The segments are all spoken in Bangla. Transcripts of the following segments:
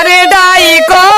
আরে ডাইকো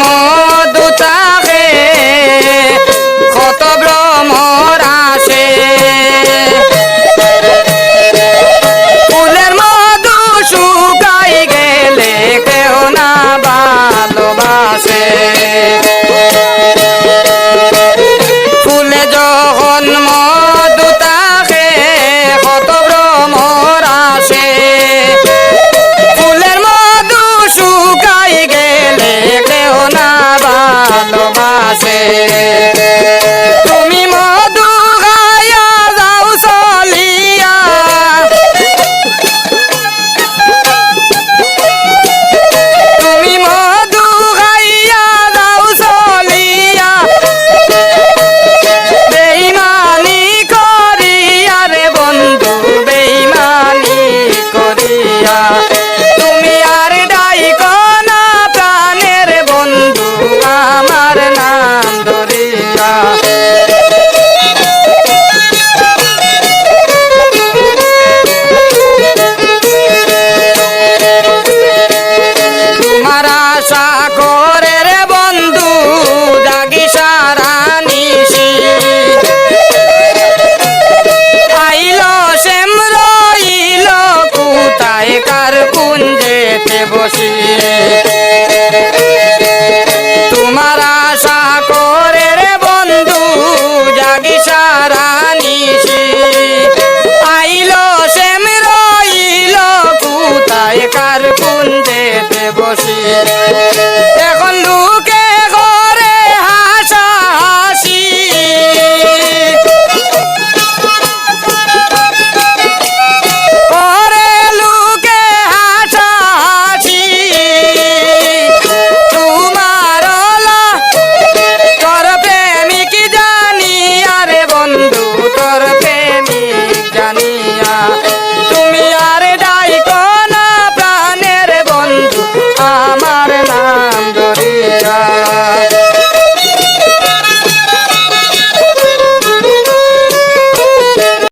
মধু থাকে কত ভ্রমর আসে। ফুলের মধু শুকাই গেলে কেউ না ভালোবাসে। ফুলে যখন মধু Yeah.